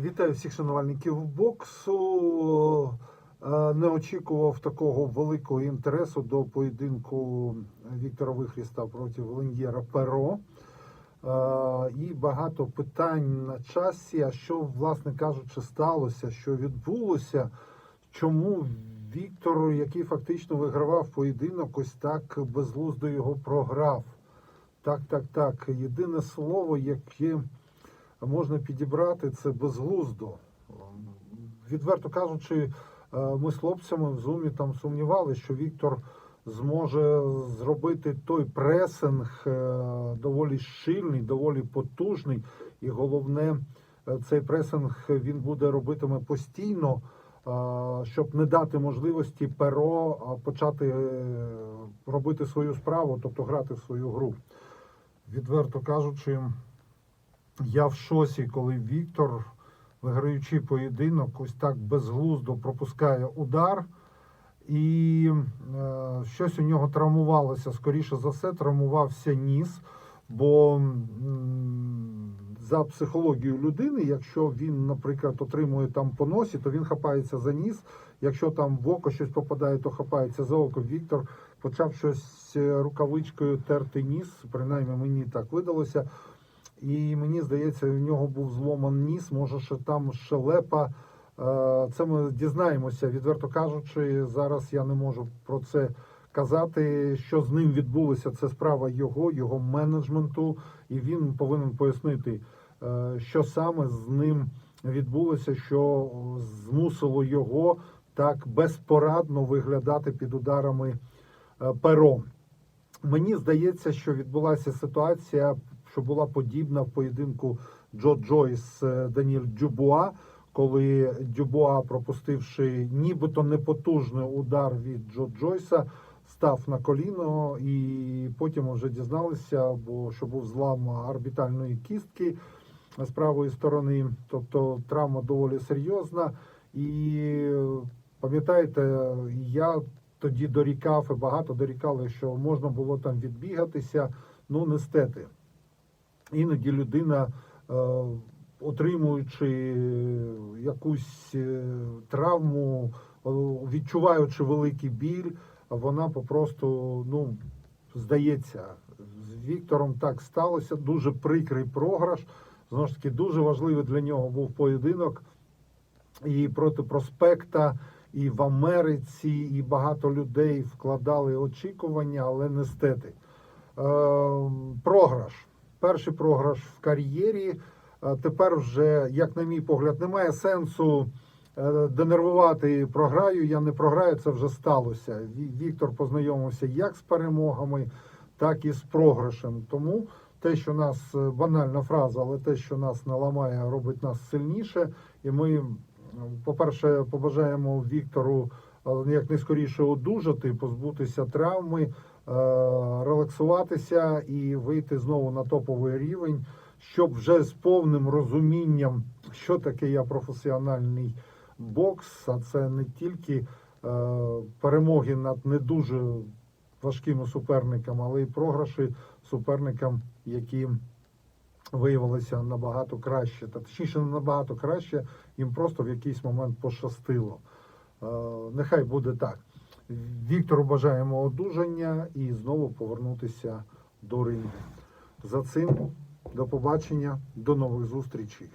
Вітаю всіх шанувальників боксу. Е, Не очікував такого великого інтересу до поєдинку Віктора Вихріста проти Лен'єра Перо. Е, І багато питань на часі. А що, власне кажучи, сталося, що відбулося, чому Віктор, який фактично вигравав поєдинок, ось так безглуздо його програв. Так, так, так. Єдине слово, яке можна підібрати, це безглуздо. Відверто кажучи, е, ми з хлопцями в зумі там сумнівалися, що Віктор зможе зробити той пресинг е, доволі щільний, доволі потужний, і головне, е, цей пресинг він буде робитиме постійно, щоб не дати можливості перо почати робити свою справу, тобто грати в свою гру. Відверто кажучи, я в шосі, коли Віктор, виграючи поєдинок, ось так безглуздо пропускає удар, і е, щось у нього травмувалося. Скоріше за все, травмувався ніс. Бо м, за психологією людини, якщо він, наприклад, отримує там по носі, то він хапається за ніс. Якщо там в око щось попадає, то хапається за око. Віктор почав щось е, рукавичкою терти ніс, принаймні мені так видалося. І мені здається, в нього був зломан ніс, може, що там щелепа. Е, Це ми дізнаємося, відверто кажучи, зараз я не можу про це казати. Що з ним відбулося, це справа його, його менеджменту, і він повинен пояснити, е, що саме з ним відбулося, що змусило його так безпорадно виглядати під ударами е, пером. Мені здається, що відбулася ситуація, що була подібна в поєдинку Джо Джойс е, Даніель Дюбуа, коли Дюбуа, пропустивши нібито непотужний удар від Джо Джойса, став на коліно, і потім вже дізналися, бо що був злам орбітальної кістки з правої сторони, тобто травма доволі серйозна. І пам'ятаєте, я тоді дорікав і багато дорікали, що можна було там відбігатися. Ну, не стети. Іноді людина, е, отримуючи якусь е, травму, е, відчуваючи великий біль, вона попросту ну, здається. З Віктором так сталося. Дуже прикрий програш. Знову ж таки, дуже важливий для нього був поєдинок і проти проспекта, і в Америці, і багато людей вкладали очікування, але не стети. Е, програш. Перший програш в кар'єрі. Е, Тепер вже, як на мій погляд, немає сенсу е, денервувати програю. Я не програю, це вже сталося. Віктор познайомився як з перемогами, так і з програшем. Тому те, що нас е, банальна фраза, але те, що нас не ламає, робить нас сильніше. І ми, по-перше, побажаємо Віктору е, якнайскоріше одужати, позбутися травми, е, релаксуватися і вийти знову на топовий рівень, щоб вже з повним розумінням, що таке я професіональний бокс, а це не тільки е, перемоги над не дуже важкими суперниками, але й програші суперникам, які виявилися набагато краще, та точніше набагато краще, їм просто в якийсь момент пощастило. Е, Нехай буде так. Віктору бажаємо одужання і знову повернутися до рингу. За цим до побачення, до нових зустрічей.